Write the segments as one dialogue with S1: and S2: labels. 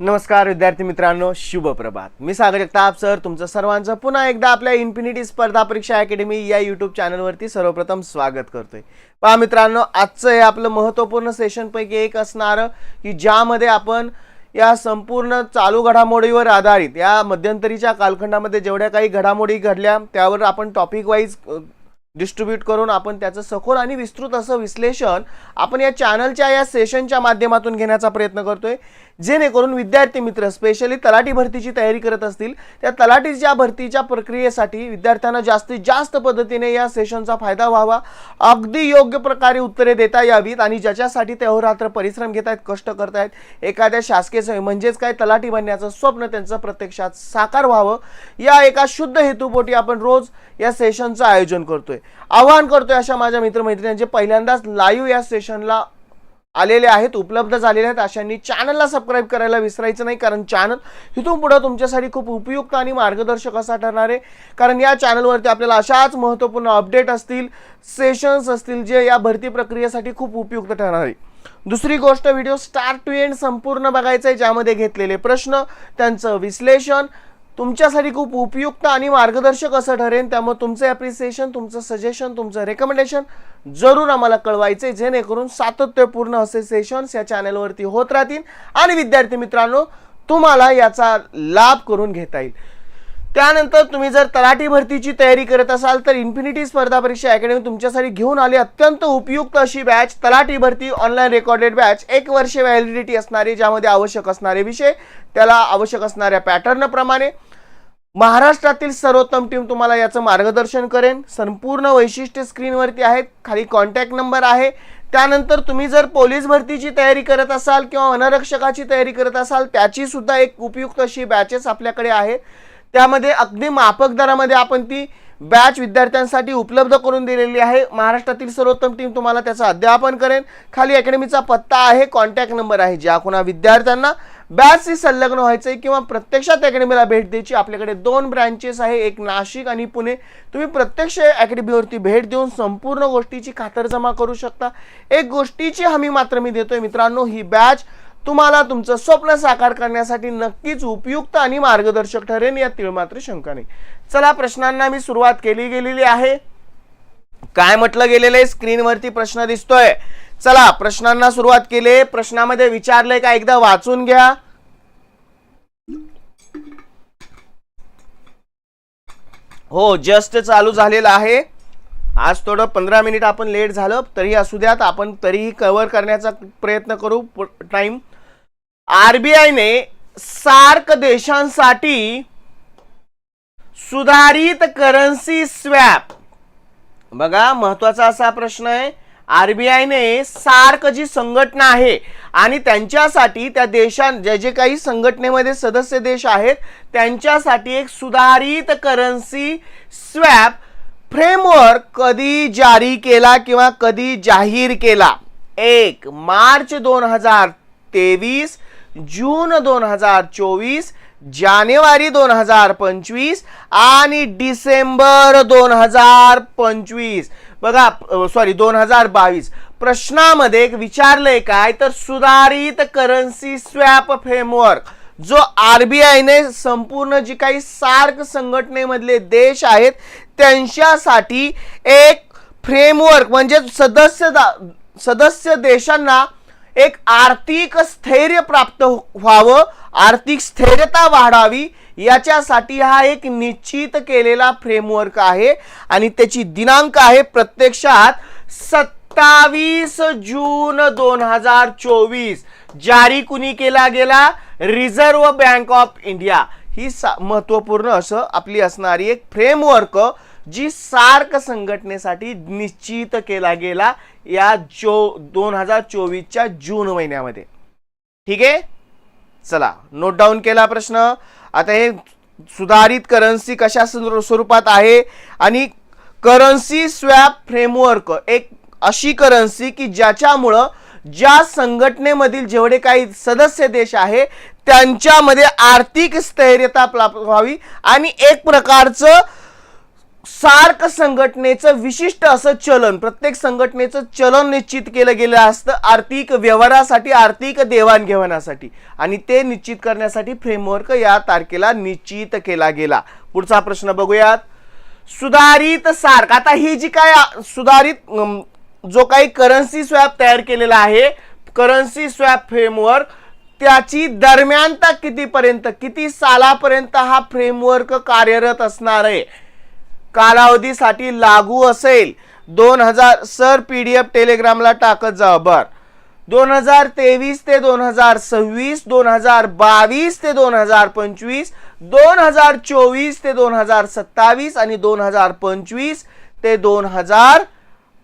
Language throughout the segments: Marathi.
S1: नमस्कार विद्यार्थी मित्रांनो. शुभ प्रभात. मी सागर जगताप सर. तुमचं सर्वांचं पुन्हा एकदा आपल्या इन्फिनिटी स्पर्धा परीक्षा अकॅडमी या यूट्यूब चॅनलवरती सर्वप्रथम स्वागत करतोय. पहा मित्रांनो आजचं हे आपलं महत्त्वपूर्ण सेशनपैकी एक असणारं की ज्यामध्ये आपण या संपूर्ण चालू घडामोडीवर आधारित या मध्यंतरीच्या कालखंडामध्ये जेवढ्या काही घडामोडी घडल्या त्यावर आपण टॉपिक वाईज डिस्ट्रीब्यूट करून आपण त्याचं सखोल आणि विस्तृत असं विश्लेषण आपण या चॅनलच्या या सेशनच्या माध्यमातून घेण्याचा प्रयत्न करतोय. जेणेकरून विद्यार्थी मित्र स्पेशली तलाठी भरतीची तयारी करत असतील त्या तलाठीच्या भरतीच्या प्रक्रियेसाठी विद्यार्थ्यांना जास्तीत जास्त पद्धतीने या सेशनचा फायदा व्हावा अगदी योग्य प्रकारे उत्तरे देता यावीत आणि ज्याच्यासाठी ते अहोरात्र परिश्रम घेत आहेत कष्ट करत आहेत एखाद्या शासकीय सेवे म्हणजेच काय तलाठी बनण्याचं स्वप्न त्यांचं प्रत्यक्षात साकार व्हावं या एका शुद्ध हेतूपोटी आपण रोज या सेशनचं आयोजन करतोय. आवाहन करतोय अशा माझ्या मित्रमैत्रिणींचे पहिल्यांदाच लाईव्ह या सेशनला आलेले आहेत उपलब्ध झालेले आहेत अशांनी चॅनलला सबस्क्राईब करायला विसरायचं नाही कारण चॅनल इथून पुढं तुमच्यासाठी खूप उपयुक्त आणि मार्गदर्शक असा ठरणार आहे. कारण या चॅनलवरती आपल्याला अशाच महत्त्वपूर्ण अपडेट असतील सेशन्स असतील जे या भरती प्रक्रियेसाठी खूप उपयुक्त ठरणार आहे. दुसरी गोष्ट व्हिडिओ स्टार्ट टू एंड संपूर्ण बघायचं आहे ज्यामध्ये घेतलेले प्रश्न त्यांचं विश्लेषण तुमच्यासाठी खूप उपयुक्त आणि मार्गदर्शक असं ठरेन. त्यामुळे तुमचं ॲप्रिसिएशन तुमचं सजेशन तुमचं रेकमेंडेशन जरूर आम्हाला कळवायचं आहे जेणेकरून सातत्यपूर्ण असे सेशन्स या चॅनलवरती होत राहतील. आणि विद्यार्थी मित्रांनो तुम्हाला याचा लाभ करून घेता येईल. त्यानंतर तुम्ही जर तलाठी भरतीची तयारी करत असाल तर इन्फिनिटी स्पर्धा परीक्षा अकॅडमी तुमच्यासाठी घेऊन आली. अत्यंत उपयुक्त अशी बॅच तलाठी भरती ऑनलाईन रेकॉर्डेड बॅच एक वर्ष व्हॅलिडिटी असणारी ज्यामध्ये आवश्यक असणारे विषय त्याला आवश्यक असणाऱ्या पॅटर्नप्रमाणे महाराष्ट्रातील सर्वोत्तम टीम तुम्हाला याचं मार्गदर्शन करेन. संपूर्ण वैशिष्ट्य स्क्रीनवरती आहेत. खाली कॉन्टॅक्ट नंबर आहे. त्यानंतर तुम्ही जर पोलीस भरतीची तयारी करत असाल किंवा वनरक्षकाची तयारी करत असाल त्याची सुद्धा एक उपयुक्त अशी बॅचेस आपल्याकडे आहे त्यामध्ये अगदी माफक दरामध्ये आपण ती बॅच विद्यार्थ्यांसाठी उपलब्ध करून दिलेली आहे. महाराष्ट्रातील सर्वोत्तम टीम तुम्हाला त्याचं अध्यापन करेन. खाली अकॅडमीचा पत्ता आहे. कॉन्टॅक्ट नंबर आहे. ज्या कोणा विद्यार्थ्यांना बॅचशी संलग्न व्हायचं आहे किंवा प्रत्यक्षात अकॅडमीला भेट द्यायची आपल्याकडे दोन ब्रँचेस आहे एक नाशिक आणि पुणे. तुम्ही प्रत्यक्ष अकॅडमीवरती भेट देऊन संपूर्ण गोष्टीची खातरजमा करू शकता. एक गोष्टीची हमी मात्र मी देतोय मित्रांनो ही बॅच तुम्हाला तुमचं स्वप्न साकार करण्यासाठी नक्कीच उपयुक्त आणि मार्गदर्शक ठरेल यात तीळ मात्र शंका नाही चला प्रश्नांना मी सुरुवात केली गेलेली आहे. काय म्हटलं गेलेलं आहे? स्क्रीनवरती प्रश्न दिसतोय. चला प्रश्नांना सुरुवात केली. प्रश्नामध्ये विचारलंय का? एकदा वाचून घ्या. हो जस्ट चालू झालेलं आहे. आज थोडं पंधरा मिनिट आपण लेट झालं तरी असू द्यात आपण तरीही कव्हर करण्याचा प्रयत्न करू. टाइम आरबीआयने सार्क देशांसाठी सुधारित करन्सी स्वॅप बघा महत्त्वाचा असा प्रश्न आहे. आरबीआयने सार्क जी संघटना आहे आणि त्यांच्यासाठी त्या देशां जे जे काही संघटनेमध्ये सदस्य देश आहेत त्यांच्यासाठी एक सुधारित करन्सी स्वॅप फ्रेमवर्क कधी जारी केला किंवा कधी जाहीर केला? एक मार्च दोन हजार तेवीस जून दोन हजार चोवीस जानेवारी दोन हजार पंचवीस आणि डिसेंबर दोन हजार पंचवीस. बघा सॉरी दोन हजार बावीस. प्रश्नामध्ये एक विचारलंय काय? तर सुधारित करन्सी स्वॅप फ्रेमवर्क जो आरबीआयने संपूर्ण जी काही सार्क संघटनेमधले देश आहेत त्यांच्यासाठी एक फ्रेमवर्क म्हणजे सदस्य सदस्य देशांना एक आर्थिक स्थैर्य प्राप्त व्हावं आर्थिक स्थैर्यता वाढावी याच्यासाठी हा एक निश्चित केलेला फ्रेमवर्क आहे. आणि त्याची दिनांक आहे प्रत्यक्षात सत्तावीस जून दोन हजार चोवीस. जारी कुणी केला गेला? रिझर्व्ह बँक ऑफ इंडिया ही महत्त्वपूर्ण असं आपली असणारी एक फ्रेमवर्क जी सार्क संघटनेसाठी निश्चित केला गेला या जो दोन हजार चोवीसच्या जून महिन्यामध्ये. ठीक आहे? चला नोट डाऊन केला प्रश्न. आता हे सुधारित करन्सी कशा स्वरूपात आहे? आणि करन्सी स्वॅप फ्रेमवर्क एक अशी करन्सी की ज्याच्यामुळं ज्या संघटनेमधील जेवढे काही सदस्य देश आहे त्यांच्यामध्ये आर्थिक स्थैर्यता प्राप्त व्हावी आणि एक प्रकारचं सार्क संघटनेचं विशिष्ट असं चलन प्रत्येक संघटनेचं चलन निश्चित केलं गेलं असतं आर्थिक व्यवहारासाठी आर्थिक देवाणघेवाणासाठी. आणि ते निश्चित करण्यासाठी फ्रेमवर्क या तारखेला निश्चित केला गेला. पुढचा प्रश्न बघूयात. सुधारित सार्क. आता ही जी काय सुधारित जो काही करन्सी स्वॅप तयार केलेला आहे करन्सी स्वॅप फ्रेमवर्क त्याची दरम्यानता कितीपर्यंत किती सालापर्यंत हा फ्रेमवर्क कार्यरत असणार आहे? कालावधीसाठी लागू असेल. दोन हजार सर पी डी एफ टेलिग्रामला टाकत जा बर. दोन हजार तेवीस ते दोन हजार सव्वीस दोन हजार बावीस ते दोन हजार पंचवीस दोन हजार चोवीस ते दोन हजार सत्तावीस आणि दोन हजार पंचवीस ते दोन हजार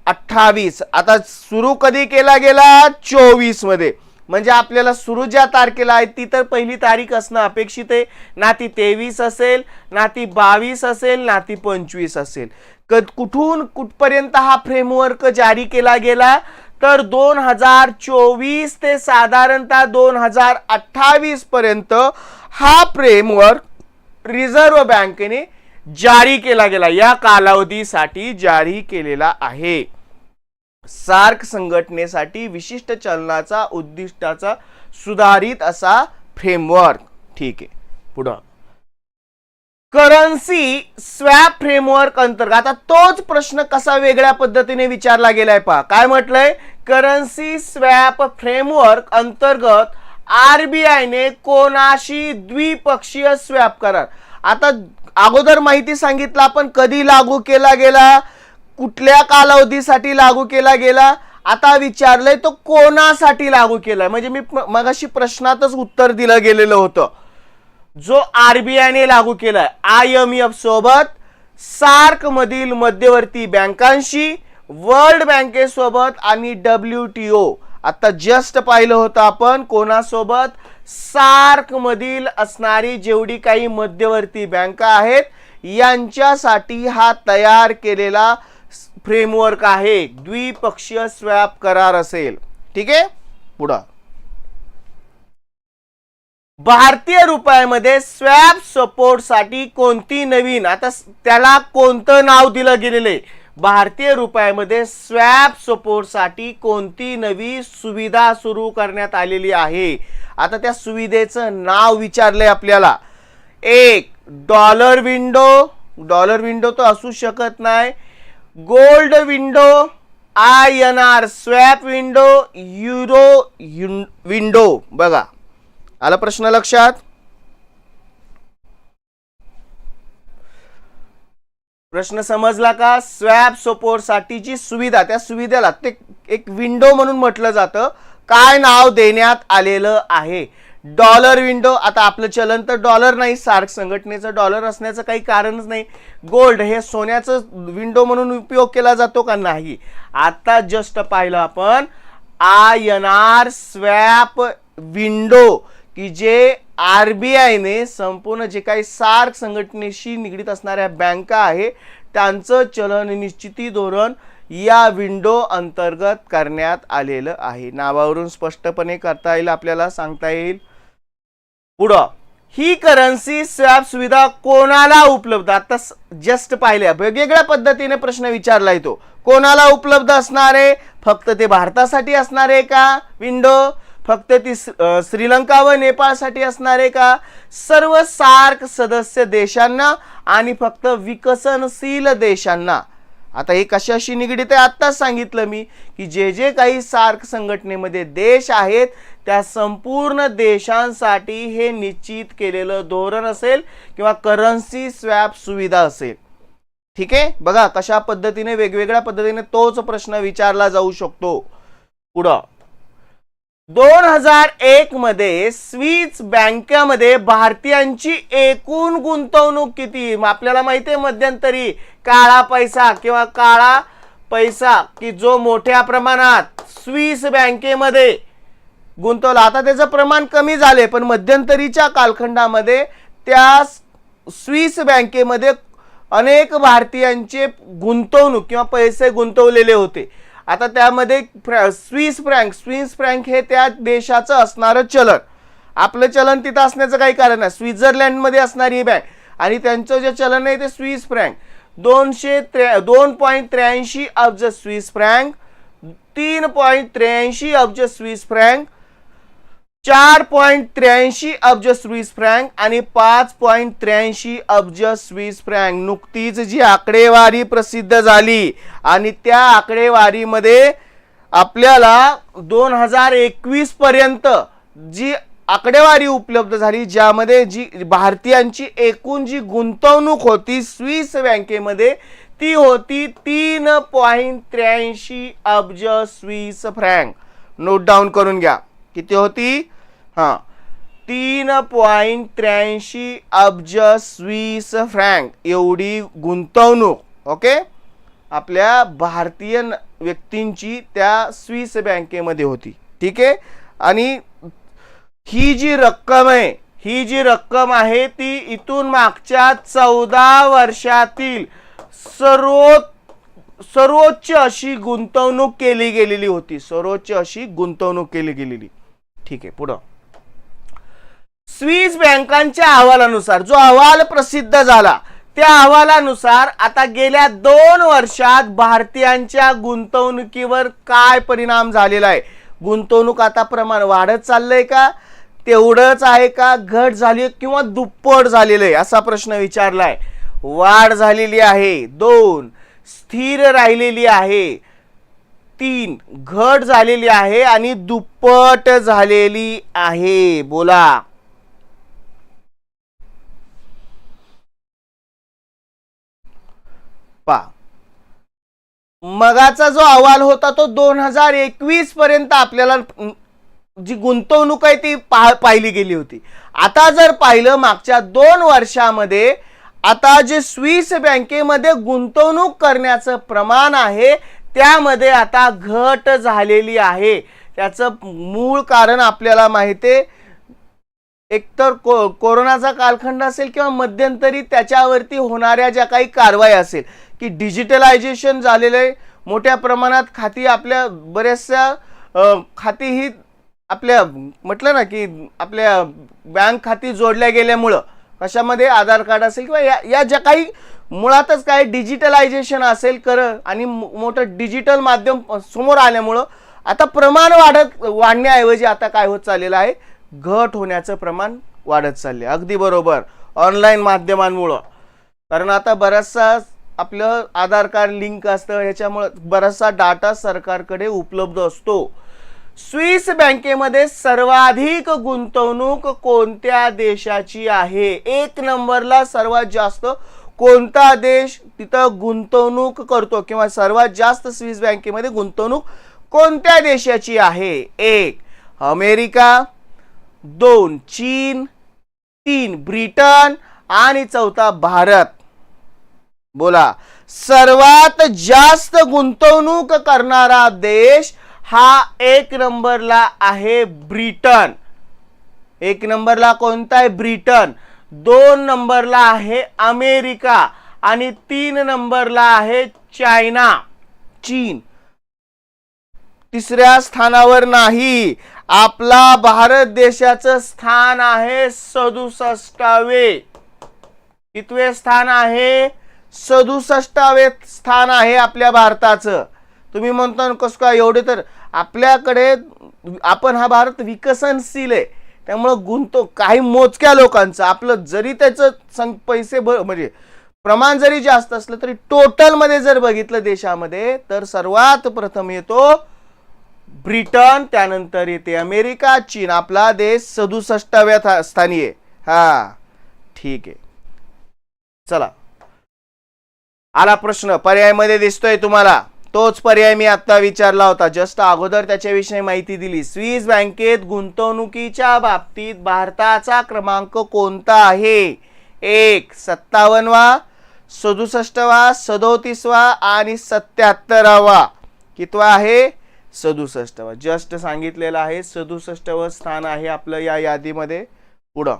S1: अठ्ठावीस. आता सुरू कधी केला गेला? चोवीसमध्ये म्हणजे आपल्याला सुरू ज्या तारखेला आहे ती तर पहिली तारीख असणं अपेक्षित आहे. ना ती तेवीस असेल ना ती बावीस असेल ना ती पंचवीस असेल. क कुठून कुठपर्यंत हा फ्रेमवर्क जारी केला गेला? तर दोन हजार चोवीस ते साधारणतः दोन हजार अठ्ठावीस पर्यंत हा फ्रेमवर्क रिझर्व्ह बँकेने जारी केला गेला. या कालावधीसाठी जारी केलेला आहे. सार्क संघटनेसाठी विशिष्ट चलनाचा उद्दिष्टाचा सुधारित असा फ्रेमवर्क ठीक आहे. पुढं करन्सी स्वॅप फ्रेमवर्क अंतर्गत. आता तोच प्रश्न कसा वेगळ्या पद्धतीने विचारला गेलाय पहा. काय म्हटलंय? करन्सी स्वॅप फ्रेमवर्क अंतर्गत आरबीआयने कोणाशी द्विपक्षीय स्वॅप करार? आता अगोदर माहिती सांगितलं आपण कधी लागू केला गेला? कुठल्या कालावधीसाठी लागू केला गेला? आता विचारलंय तो कोणासाठी लागू केलाय? म्हणजे मी मगाशी प्रश्नातच उत्तर दिलं गेलेलं होतं. जो आरबीआयने लागू केलाय. आय एम एफ सोबत सार्क मधील मध्यवर्ती बँकांशी वर्ल्ड बँकेसोबत आणि डब्ल्यू टी ओ. आता जस्ट पाहिलं होतं आपण कोणासोबत? सार्क मधील असणारी जेवढी काही मध्यवर्ती बँका आहेत यांच्यासाठी हा तयार केलेला फ्रेमवर्क आहे द्विपक्षीय स्वॅप करार असेल. ठीक आहे? पुढं. भारतीय रुपयामध्ये स्वॅप सपोर्टसाठी कोणती नवीन आता त्याला कोणतं नाव दिलं गेलेलं आहे? भारतीय रुपयामध्ये स्वॅप सपोर्टसाठी कोणती नवी सुविधा सुरू करण्यात आलेली आहे? आता त्या सुविधेचं नाव विचारलंय आपल्याला. एक डॉलर विंडो डॉलर विंडो तर असू शकत नाही. Gold window I N R swap window euro window बघा. आला प्रश्न लक्षात? प्रश्न समजला का? स्वॅप सपोर्टसाठीची सुविधा. त्या सुविधेला ते एक विंडो म्हणून म्हटलं जातं. काय नाव देण्यात आलेलं आहे? डॉलर विंडो आता आपलं चलन तर डॉलर नाही सार्क संघटनेचं डॉलर असण्याचं काही कारणच नाही. गोल्ड हे सोन्याचं विंडो म्हणून उपयोग केला जातो का नाही? आता जस्ट पाहिलं आपण I N R swap window की जे आर बी आयने संपूर्ण जे काही सार्क संघटनेशी निगडीत असणाऱ्या बँका आहे त्यांचं चलन निश्चिती धोरण या विंडो अंतर्गत करण्यात आलेलं आहे. नावावरून स्पष्टपणे करता येईल आपल्याला सांगता येईल. पुढं. ही करन्सी स्वॅप सुविधा कोणाला उपलब्ध? आता जस्ट पाहिल्या. वेगवेगळ्या पद्धतीने प्रश्न विचारला येतो कोणाला उपलब्ध असणार? आहे फक्त ते भारतासाठी असणार आहे का? विंडो? फक्त ती श्रीलंका व नेपाळसाठी असणार आहे का? सर्व सार्क सदस्य देशांना आणि फक्त विकसनशील देशांना. आता हे कशाशी निगडीत आहे? आत्ताच सांगितलं मी की जे जे काही सार्क संघटनेमध्ये देश आहेत त्या संपूर्ण देशांसाठी हे निश्चित केलेलं धोरण असेल किंवा करन्सी स्वॅप सुविधा असेल. ठीक आहे? बघा कशा पद्धतीने वेगवेगळ्या पद्धतीने तोच प्रश्न विचारला जाऊ शकतो. पुढं. दोन हजार एक मध्ये स्विस बँकेमध्ये भारतीयांची एकूण गुंतवणूक किती? आपल्याला माहिती आहे मध्यंतरी काळा पैसा किंवा काळा पैसा की जो मोठ्या प्रमाणात स्विस बँकेमध्ये गुंतवला. आता त्याचं प्रमाण कमी झाले पण मध्यंतरीच्या कालखंडामध्ये त्या स्विस बँकेमध्ये अनेक भारतीयांचे गुंतवणूक किंवा पैसे गुंतवलेले होते. आता त्यामध्ये फ्रॅ स्विस फ्रँक स्विस फ्रँक हे त्या देशाचं असणारं चलन. आपलं चलन तिथं असण्याचं काही कारण नाही. स्वित्झर्लंडमध्ये असणारी ही बँक आणि त्यांचं जे चलन आहे ते स्विस फ्रँक. दोनशे त्र्या दोन पॉईंट त्र्याऐंशी अब्ज स्विस फ्रँक तीन पॉईंट त्र्याऐंशी अब्ज स्विस फ्रँक चार पॉईंट त्र्याऐंशी अब्ज स्विस फ्रँक आणि पाच पॉईंट त्र्याऐंशी अब्ज स्विस फ्रँक. नुकतीच जी आकडेवारी प्रसिद्ध झाली आणि त्या आकडेवारीमध्ये आपल्याला दोन हजार एकवीस पर्यंत जी आकडेवारी उपलब्ध झाली ज्यामध्ये जी भारतीयांची एकूण जी गुंतवणूक होती स्विस बँकेमध्ये ती होती तीन पॉईंट त्र्याऐंशी अब्ज स्विस फ्रँक. नोट डाऊन करून घ्या. किती होती? हां. तीन पॉईंट त्र्याऐंशी अब्ज स्विस फ्रँक. एवढी गुंतवणूक ओके? आपल्या भारतीय व्यक्तींची त्या स्विस बँकेमध्ये होती. ठीक आहे? आणि ही जी रक्कम आहे ही जी रक्कम आहे ती इथून मागच्या चौदा वर्षातील सर्वो सर्वोच्च अशी गुंतवणूक केली गेलेली होती. सर्वोच्च अशी गुंतवणूक केली गेलेली. ठीक आहे पुढं. स्विस बँकांच्या अहवालानुसार जो अहवाल प्रसिद्ध झाला त्या अहवालानुसार आता गेल्या दोन वर्षात भारतीयांच्या गुंतवणुकीवर काय परिणाम झालेला आहे? गुंतवणूक आता प्रमाण वाढत चाललंय का? तेवढंच आहे का? घट झाली आहे किंवा दुप्पट झालेलं आहे? असा प्रश्न विचारलाय. वाढ झालेली आहे. दोन स्थिर राहिलेली आहे. तीन घट झालेली आहे आणि दुप्पट झालेली आहे. बोला पा मगाचा जो अहवाल होता तो दोन हजार एकवीस पर्यंत आपल्याला जी गुंतवणूक आहे ती पाह पाहिली गेली होती. आता जर पाहिलं मागच्या दोन वर्षामध्ये आता जे स्विस बँकेमध्ये गुंतवणूक करण्याचं प्रमाण आहे त्यामध्ये आता घट झालेली आहे. त्याचं मूळ कारण आपल्याला माहिती आहे. एकतर को कोरोनाचा कालखंड असेल किंवा मध्यंतरी त्याच्यावरती होणाऱ्या ज्या काही कारवाई असेल की डिजिटलायझेशन झालेलं आहे. मोठ्या प्रमाणात खाती आपल्या बऱ्याचशा खाती ही आपल्या म्हटलं ना की आपल्या बँक खाती जोडल्या गेल्यामुळं कशामध्ये आधार कार्ड असेल किंवा या या ज्या काही मुळातच काय डिजिटलायझेशन असेल कर आणि मो- मोठं डिजिटल माध्यम समोर आल्यामुळं आता प्रमाण वाढत वाढण्याऐवजी आता काय होत चाललेलं आहे? घट होण्याचं प्रमाण वाढत चालले अगदी बरोबर. ऑनलाईन माध्यमांमुळं. कारण आता बराचसा आपलं आधार कार्ड लिंक असतं ह्याच्यामुळं बराचसा डाटा सरकारकडे उपलब्ध असतो. स्विस बँकेमध्ये सर्वाधिक गुंतवणूक कोणत्या देशाची आहे? एक नंबरला सर्वात जास्त कोणता देश तिथं गुंतवणूक करतो किंवा सर्वात जास्त स्विस बँकेमध्ये गुंतवणूक कोणत्या देशाची आहे? एक अमेरिका. दोन चीन. तीन ब्रिटन. आणि चौथा भारत. बोला. सर्वात जास्त गुंतवणूक करणारा देश हा एक नंबरला आहे ब्रिटन. एक नंबरला कोणता आहे? ब्रिटन. दोन नंबरला आहे अमेरिका आणि तीन नंबरला आहे चायना. चीन. तिसऱ्या स्थानावर नाही. आपला भारत देशाचं स्थान आहे सदुसष्टावे. कितवे स्थान आहे? सदुसष्टावे स्थान आहे आपल्या भारताचं. तुम्ही म्हणता कसं काय? एवढे तर आपल्याकडे आपण हा भारत विकसनशील आहे. त्यामुळं गुंतो काही मोजक्या लोकांचं आपलं जरी त्याचं सं पैसे ब म्हणजे प्रमाण जरी जास्त असलं तरी टोटलमध्ये जर बघितलं देशामध्ये तर सर्वात प्रथम येतो ब्रिटन त्यानंतर येते अमेरिका चीन. आपला देश सदुसष्टाव्या था- स्थानी आहे. हा. ठीक आहे. चला. आला प्रश्न. पर्यायमध्ये दिसतोय तुम्हाला. तोच पर्याय मी आत्ता विचारला होता. जस्ट अगोदर त्याच्याविषयी माहिती दिली. स्विस बँकेत गुंतवणुकीच्या बाबतीत भारताचा क्रमांक कोणता आहे? एक सत्तावन्नवा सदुसष्टवा सदोतीसवा आणि सत्याहत्तरावा. कितवा आहे? सदुसष्टवा. जस्ट सांगितलेलं आहे सदुसष्टवं स्थान आहे आपलं या यादीमध्ये. पुढं.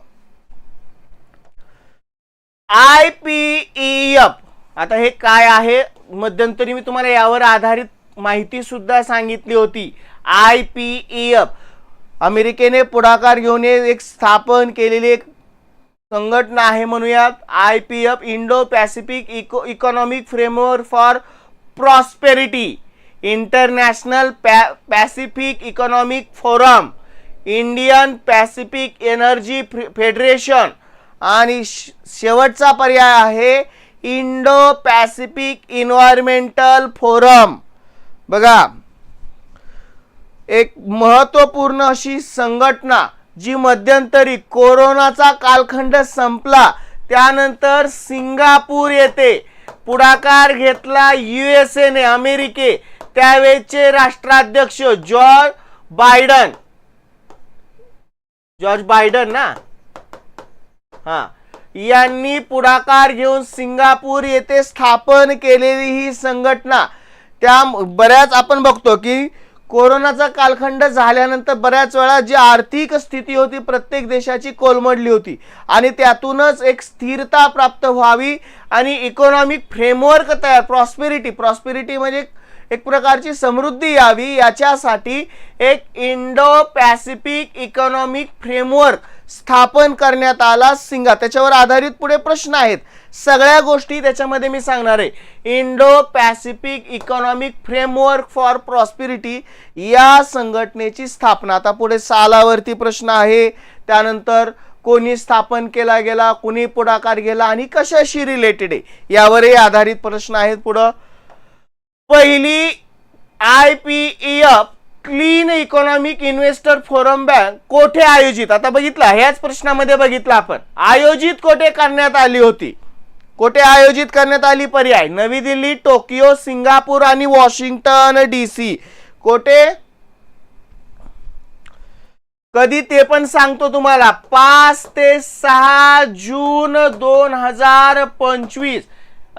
S1: I P F. आता हे काय आहे? मध्यंतरी मी तुम्हाला यावर आधारित माहिती सुद्धा सांगितली होती. I P E F. अमेरिकेने पुढाकार घेऊन एक स्थापन केलेली एक संघटना आहे म्हणूयात. I P F Indo Pacific eco economic framework for prosperity. International pa Pacific economic forum. Indian Pacific energy federation. आणि श- शेवटचा पर्याय आहे इंडो पॅसिफिक इन्व्हायरमेंटल फोरम. बघा. एक महत्त्वपूर्ण अशी संघटना जी मध्यंतरी कोरोनाचा कालखंड संपला त्यानंतर सिंगापूर येथे पुढाकार घेतला यू एस एने अमेरिके. त्यावेळेचे राष्ट्राध्यक्ष जॉर्ज बायडन. जॉर्ज बायडन ना? हा. यांनी पुढाकार घेऊन सिंगापूर येथे स्थापन केलेली ही संघटना. त्या बऱ्याच आपण बघतो की कोरोनाचा कालखंड झाल्यानंतर बऱ्याच वेळा जी आर्थिक स्थिती होती प्रत्येक देशाची कोलमडली होती. आणि त्यातूनच एक स्थिरता प्राप्त व्हावी आणि इकॉनॉमिक फ्रेमवर्क तयार प्रॉस्पेरिटी प्रॉस्पेरिटी म्हणजे एक प्रकारची समृद्धी यावी याच्यासाठी एक इंडो पॅसिफिक इकॉनॉमिक फ्रेमवर्क स्थापन करण्यात आला सिंगा. त्याच्यावर आधारित पुढे प्रश्न आहेत. सगळ्या गोष्टी त्याच्यामध्ये मी सांगणार आहे. Indo Pacific economic framework for prosperity या संघटनेची स्थापना. आता पुढे सालावरती प्रश्न आहे. त्यानंतर कोणी स्थापन केला गेला कोणी पुढाकार गेला आणि कशाशी रिलेटेड आहे? यावरही आधारित प्रश्न आहेत पुढं. पहिली I P F clean economic investor forum bank कोठे आयोजित? आता बघितलं ह्याच प्रश्नामध्ये बघितलं आपण. आयोजित कोठे करण्यात आली होती? कोठे आयोजित करण्यात आली? पर्याय नवी दिल्ली टोकियो सिंगापूर आणि वॉशिंग्टन डी सी. कोठे? कधी ते पण सांगतो तुम्हाला. पाच ते सहा जून दोन हजार पंचवीस.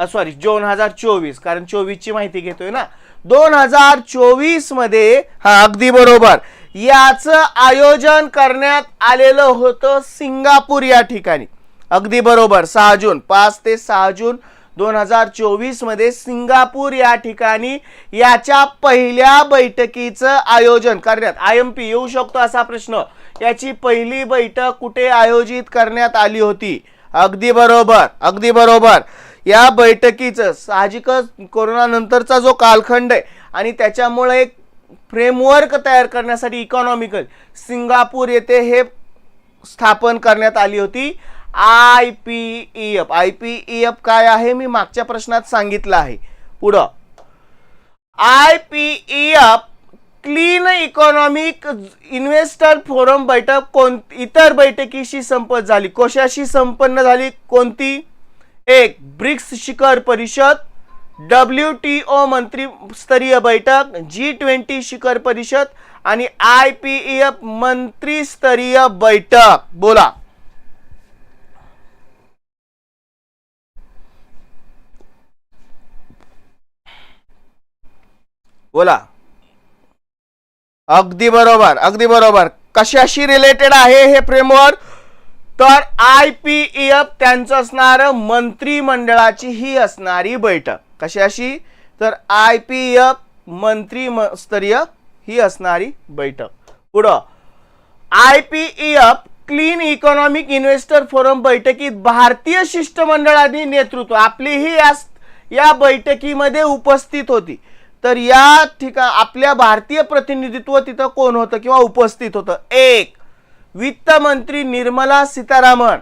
S1: सॉरी दोन हजार चोवीस. कारण चोवीसची माहिती घेतोय ना? दोन हजार चोवीसमध्ये हा अगदी बरोबर याचं आयोजन करण्यात आलेलं होतं सिंगापूर या ठिकाणी. अगदी बरोबर सहा जून पाच ते सहा जून दोन हजार चोवीसमध्ये सिंगापूर या ठिकाणी याच्या पहिल्या बैठकीचं आयोजन करण्यात आय एम पी येऊ शकतो असा प्रश्न याची पहिली बैठक कुठे आयोजित करण्यात आली होती? अगदी बरोबर अगदी बरोबर. या बैठकीचं साहजिकच कोरोनानंतरचा जो कालखंड आहे आणि त्याच्यामुळे एक फ्रेमवर्क तयार करण्यासाठी इकॉनॉमिकल सिंगापूर येथे हे स्थापन करण्यात आली होती. I P E F I P E F काय आहे? मी मागच्या प्रश्नात सांगितलं आहे. पुढं. I P E F clean economic investor forum बैठक कोण इतर बैठकीशी संपन्न झाली. कशाशी संपन्न झाली? कोणती? एक ब्रिक्स शिखर परिषद डब्ल्यू टी ओ मंत्रीस्तरीय बैठक जी ट्वेंटी शिखर परिषद आणि आय पी ई एफ मंत्रीस्तरीय बैठक. बोला. बोला. अगदी बरोबर अगदी बरोबर. कशाशी रिलेटेड आहे हे फ्रेमवर्क तर आय पी एफ त्यांचं असणार मंत्रिमंडळाची ही असणारी बैठक. कशाशी? तर आय पी एफ मंत्री स्तरीय ही असणारी बैठक. पुढं I P F clean economic investor forum बैठकीत भारतीय शिष्टमंडळाने नेतृत्व आपलीही या या बैठकीमध्ये उपस्थित होती. तर या ठिका आपल्या भारतीय प्रतिनिधित्व तिथं कोण होतं किंवा उपस्थित होतं? एक वित्त मंत्री निर्मला सीतारामन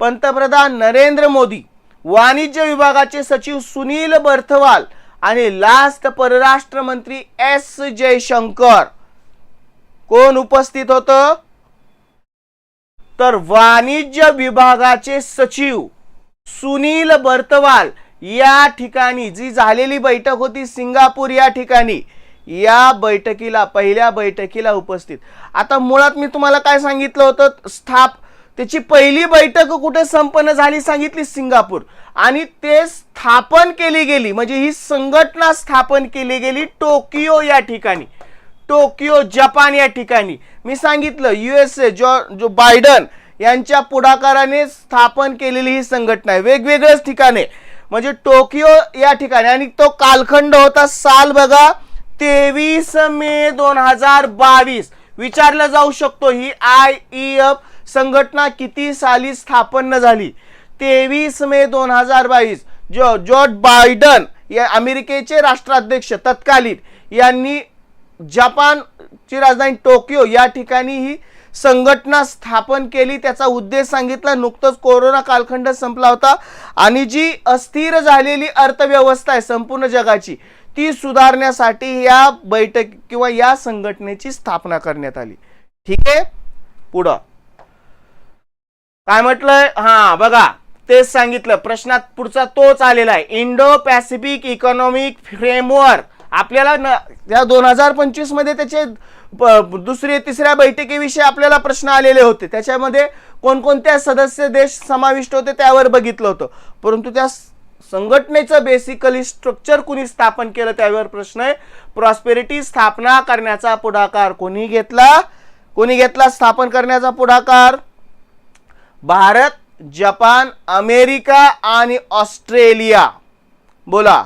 S1: पंतप्रधान नरेंद्र मोदी वाणिज्य विभागाचे सचिव सुनील बर्थवाल आणि लास्ट परराष्ट्र मंत्री एस जयशंकर. कोण उपस्थित होतं? तर वाणिज्य विभागाचे सचिव सुनील बर्तवाल या ठिकाणी जी झालेली बैठक होती सिंगापूर या ठिकाणी या बैठकीला पहिल्या बैठकीला उपस्थित. आता मुळात मी तुम्हाला काय सांगितलं होतं? स्थाप. त्याची पहिली बैठक कुठे संपन्न झाली सांगितली सिंगापूर. आणि ते स्थापन केली गेली म्हणजे ही संघटना स्थापन केली गेली टोकियो या ठिकाणी. टोकियो जपान या ठिकाणी. मी सांगितलं युएसए जो जो बायडन यांच्या पुढाकाराने स्थापन केलेली ही संघटना आहे. वेगवेगळ्याच ठिकाणे. म्हणजे टोकियो या ठिकाणी. आणि तो कालखंड होता साल बघा तेवीस मे दोन हजार बावीस. विचारलं जाऊ शकतो ही आय ई एफ संघटना किती साली स्थापन झाली? तेवीस मे दोन हजार बावीस. जो जॉर्ज बायडन या अमेरिकेचे राष्ट्राध्यक्ष तत्कालीन यांनी जपानची राजधानी टोकियो या ठिकाणी ही संघटना स्थापन केली. त्याचा उद्देश सांगितला नुकतंच कोरोना कालखंड संपला होता आणि जी अस्थिर झालेली अर्थव्यवस्था आहे संपूर्ण जगाची ती सुधारण्यासाठी या बैठक किंवा या संघटनेची स्थापना करण्यात आली. ठीक आहे? पुढं. काय म्हटलंय? हा बघा. तेच सांगितलं. प्रश्नात पुढचा तोच आलेला आहे. Indo Pacific economic framework. आपल्याला न या दोन हजार पंचवीसमध्ये त्याचे दुसरी तिसऱ्या बैठकीविषयी आपल्याला प्रश्न आलेले होते. त्याच्यामध्ये कोणकोणत्या सदस्य देश समाविष्ट होते त्यावर बघितलं होतं. परंतु त्या संघटनेचं बेसिकली स्ट्रक्चर कुणी स्थापन केलं त्यावर प्रश्न आहे. प्रॉस्पेरिटी स्थापना करण्याचा पुढाकार कोणी घेतला? कोणी घेतला? स्थापन करण्याचा पुढाकार? भारत जपान अमेरिका आणि ऑस्ट्रेलिया. बोला.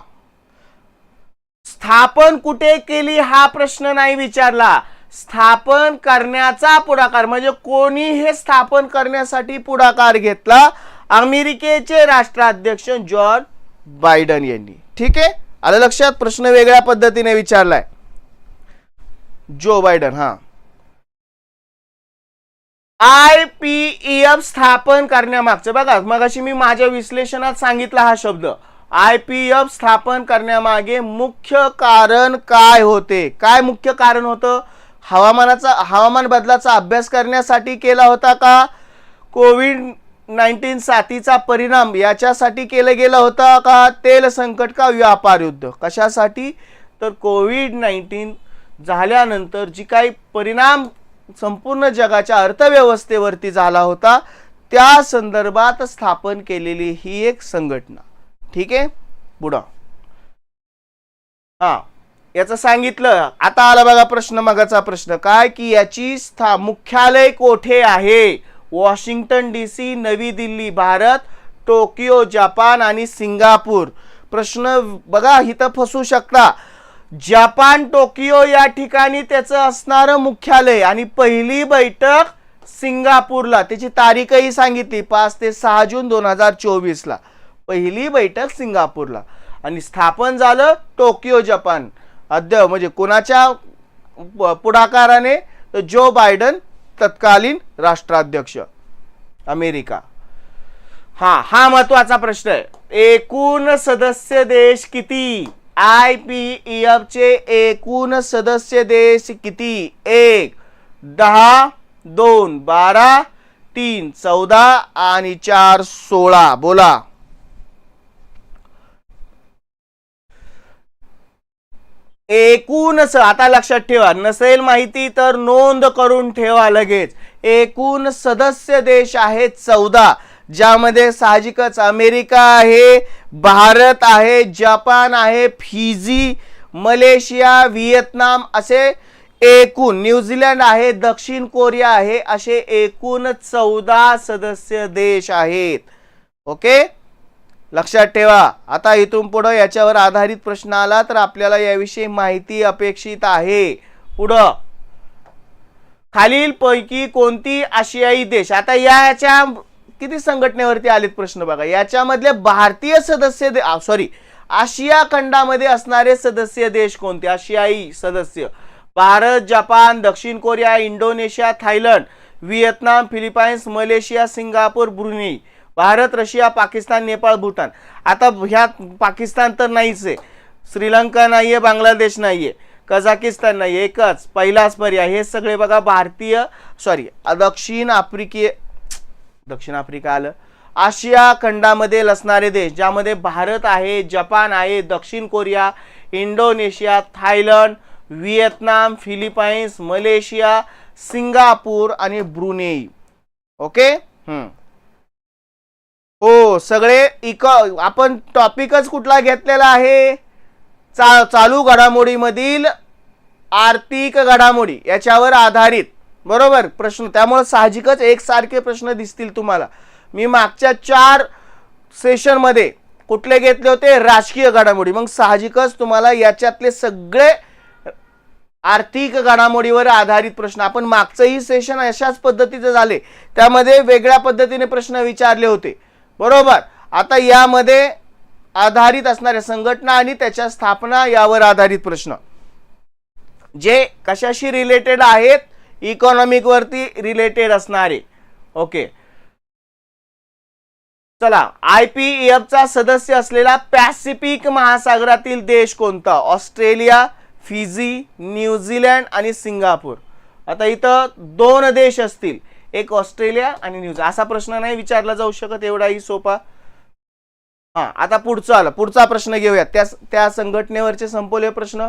S1: स्थापन कुठे केली हा प्रश्न नाही विचारला. स्थापन करण्याचा पुढाकार म्हणजे कोणी हे स्थापन करण्यासाठी पुढाकार घेतला? अमेरिकेचे राष्ट्राध्यक्ष जॉर्ज बायडन यांनी. ठीक आहे? आलं लक्षात प्रश्न वेगळ्या पद्धतीने विचारलाय. जो बायडन हा. आय पी एफ स्थापन करण्यामागचं बघा मगाशी मी माझ्या विश्लेषणात सांगितला हा शब्द. आय पी एफ स्थापन करण्यामागे मुख्य कारण काय होते? काय मुख्य कारण होतं? हवामानाचा हवामान बदलाचा अभ्यास करण्यासाठी केला होता का? कोविड नाईन्टीन साथीचा परिणाम याच्यासाठी केलं गेलं होतं का? तेल संकट का व्यापार युद्ध? कशासाठी? तर कोविड नाईन्टीन झाल्यानंतर जी काही परिणाम संपूर्ण जगाच्या अर्थव्यवस्थेवरती झाला होता त्या संदर्भात स्थापन केलेली ही एक संघटना. ठीक आहे? पुढं. हा. याचं सांगितलं. आता आला बघा प्रश्न मगाचा प्रश्न. काय? की याची स्था मुख्यालय कोठे आहे? Washington D C Navi Delhi Bharat Tokyo Japan आणि सिंगापूर. प्रश्न बघा इथं फसू शकता. जपान टोकियो या ठिकाणी त्याचं असणारं मुख्यालय आणि पहिली बैठक सिंगापूरला. त्याची तारीखही सांगितली पाच ते सहा जून दोन हजार चोवीसला. पहिली बैठक सिंगापूरला. आणि स्थापन झालं टोकियो जपान. अद्य म्हणजे कोणाच्या पुढाकाराने? जो बायडन तत्कालीन राष्ट्राध्यक्ष अमेरिका. हा हा महत्त्वाचा प्रश्न आहे. एकूण सदस्य देश किती? आय पी एफ चे एकूण सदस्य देश किती? एक दहा दोन बारा तीन चौदा आणि चार सोळा. बोला. एकूणच आता लक्षात ठेवा नसेल माहिती तर नोंद करून ठेवा लगेच. एकूण सदस्य देश आहेत चौदा ज्यामध्ये साहजिकच अमेरिका आहे भारत आहे जपान आहे फिजी मलेशिया व्हिएतनाम असे एकूण न्यूझीलंड आहे दक्षिण कोरिया आहे असे एकूण चौदा सदस्य देश आहेत. ओके? लक्षात ठेवा. आता इथून पुढं याच्यावर आधारित प्रश्न आला तर आपल्याला याविषयी माहिती अपेक्षित आहे. पुढं. खालील पैकी कोणती आशियाई देश? आता याच्या किती संघटनेवरती आलेत प्रश्न बघा. याच्यामधले भारतीय सदस्य सॉरी आशिया खंडामध्ये असणारे सदस्य देश कोणते? आशियाई सदस्य. भारत जपान दक्षिण Korea Indonesia Thailand Vietnam Philippines Malaysia Singapore Brunei. Bharat Russia Pakistan Nepal Bhutan आता ह्या पाकिस्तान तर नाहीच. आहे श्रीलंका नाही आहे बांगलादेश नाही आहे कझाकिस्तान नाही एकच पहिलाच पर्याय. हे सगळे बघा भारतीय सॉरी दक्षिण आफ्रिकी दक्षिण आफ्रिका आलं. आशिया खंडामध्ये लसणारे देश ज्यामध्ये भारत आहे जपान आहे दक्षिण Korea Indonesia Thailand Vietnam Philippines Malaysia Singapore आणि ब्रुनेई. ओके? हो सगळे इक आपण टॉपिकच कुठला घेतलेला आहे? चा चालू घडामोडीमधील आर्थिक घडामोडी याच्यावर आधारित. बरोबर? प्रश्न त्यामुळे साहजिकच एकसारखे प्रश्न दिसतील तुम्हाला. मी मागच्या चार सेशनमध्ये कुठले घेतले होते? राजकीय घडामोडी. मग साहजिकच तुम्हाला याच्यातले सगळे आर्थिक घडामोडीवर आधारित प्रश्न. आपण मागचंही सेशन अशाच पद्धतीचे झाले. त्यामध्ये वेगळ्या पद्धतीने प्रश्न विचारले होते. बरोबर. आता यामध्ये आधारित असणाऱ्या संघटना आणि त्याच्या स्थापना यावर आधारित प्रश्न. जे कशाशी रिलेटेड आहेत? इकॉनॉमिक वरती रिलेटेड असणारे. ओके चला आय पी एफचा सदस्य असलेला पॅसिफिक महासागरातील देश कोणता? ऑस्ट्रेलिया फिजी न्यूझीलंड आणि सिंगापूर. आता इथं दोन देश असतील. एक ऑस्ट्रेलिया आणि न्यूझीलंड असा प्रश्न नाही विचारला जाऊ शकत एवढाही सोपा. हा आता पुढचा आला. पुढचा प्रश्न घेऊयात. त्या त्या संघटनेवरचे संपवले प्रश्न.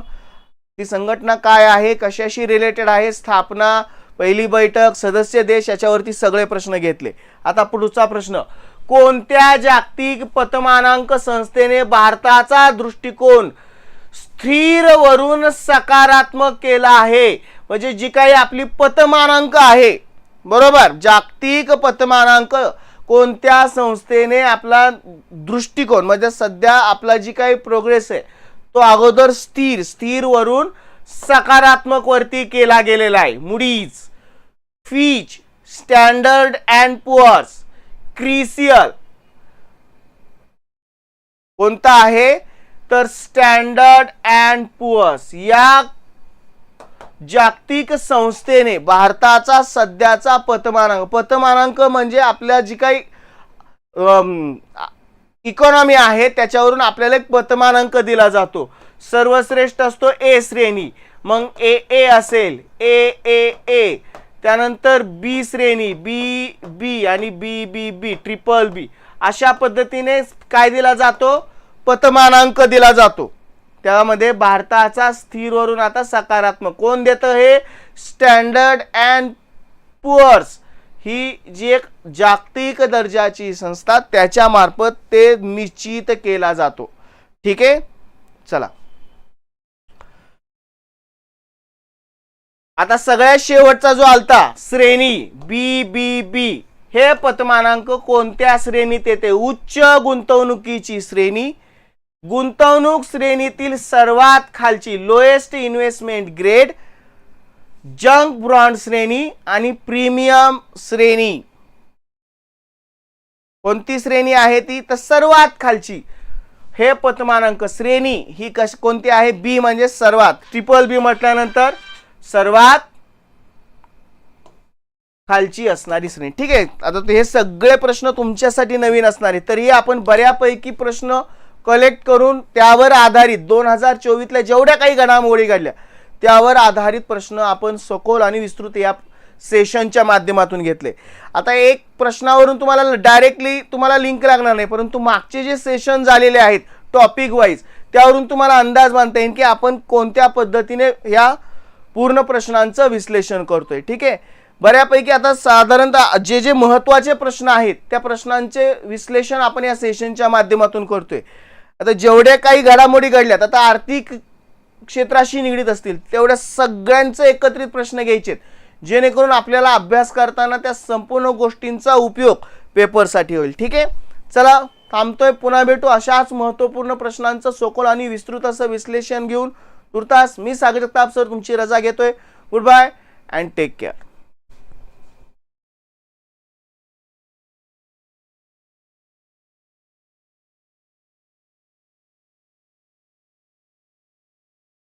S1: ती संघटना काय आहे? कशाशी रिलेटेड आहे? स्थापना पहिली बैठक सदस्य देश याच्यावरती सगळे प्रश्न घेतले. आता पुढचा प्रश्न. कोणत्या जागतिक पतमानांक संस्थेने भारताचा दृष्टिकोन स्थिर वरून सकारात्मक केला आहे? म्हणजे जी काही आपली पतमानांक आहे बरोबर? जागतिक पतमानांक कोणत्या संस्थेने आपला दृष्टिकोन म्हणजे सध्या आपला जी काही प्रोग्रेस आहे तो अगोदर स्थिर स्थिर वरून सकारात्मक वरती केला गेलेला आहे. Moody's Fitch Standard and Poor's CRISIL कोणता आहे? तर स्टँडर्ड अँड पुअर्स या जागतिक संस्थेने भारताचा सध्याचा पतमानांक पतमानांक म्हणजे आपल्या जी काही इकॉनॉमी आहे त्याच्यावरून आपल्याला एक पतमानांक दिला जातो. सर्वश्रेष्ठ असतो ए श्रेणी. मग ए ए असेल ए ए ए. त्यानंतर बी श्रेणी बी बी आणि बी बी बी ट्रिपल बी अशा पद्धतीने काय दिला जातो? पतमानांक दिला जातो. त्यामध्ये भारताचा स्थिरवरून आता सकारात्मक. कोण देतं हे? स्टँडर्ड अँड पुअर्स ही जी एक जागतिक दर्जाची संस्था त्याच्या मार्फत ते निश्चित केला जातो. ठीक आहे? चला. आता सगळ्यात शेवटचा जो आलता श्रेणी बी बी बी हे पतमानांक कोणत्या श्रेणीत येते? उच्च गुंतवणुकीची श्रेणी गुंतवणूक श्रेणीतील सर्वात खालची lowest investment grade junk bond श्रेणी आणि प्रीमियम श्रेणी. कोणती श्रेणी आहे ती? तर सर्वात खालची. हे पतमानांक श्रेणी ही कश कोणती आहे? बी म्हणजे सर्वात. ट्रिपल बी म्हटल्यानंतर सर्वात खालची असणारी श्रेणी. ठीक आहे? आता हे सगळे प्रश्न तुमच्यासाठी नवीन असणारे आहे तरी आपण बऱ्यापैकी प्रश्न कलेक्ट करून त्यावर आधारित दोन हजार चोवीसला जेवढ्या काही घडामोडी घडल्या त्यावर आधारित प्रश्न आपण सखोल आणि विस्तृत या सेशनच्या माध्यमातून घेतले. आता एक प्रश्नावरून तुम्हाला डायरेक्टली तुम्हाला लिंक लागणार नाही परंतु मागचे जे सेशन झालेले आहेत टॉपिक वाईज त्यावरून तुम्हाला अंदाज बांधता येईल की आपण कोणत्या पद्धतीने ह्या पूर्ण प्रश्नांचं विश्लेषण करतोय. ठीक आहे? बऱ्यापैकी आता साधारणतः जे जे महत्त्वाचे प्रश्न आहेत त्या प्रश्नांचे विश्लेषण आपण या सेशनच्या माध्यमातून करतोय. आता जेवढ्या काही घडामोडी घडल्यात आता आर्थिक क्षेत्राशी निगडीत असतील तेवढ्या सगळ्यांचे एकत्रित प्रश्न घ्यायचे जेणेकरून आपल्याला अभ्यास करताना त्या संपूर्ण गोष्टींचा उपयोग पेपरसाठी होईल. ठीक आहे? चला थांबतोय पुन्हा भेटू अशाच महत्त्वपूर्ण प्रश्नांचं सखोल आणि विस्तृत असं विश्लेषण घेऊन. तुर्तास मी सागर जगताप सर तुमची रजा घेतोय. Goodbye and take care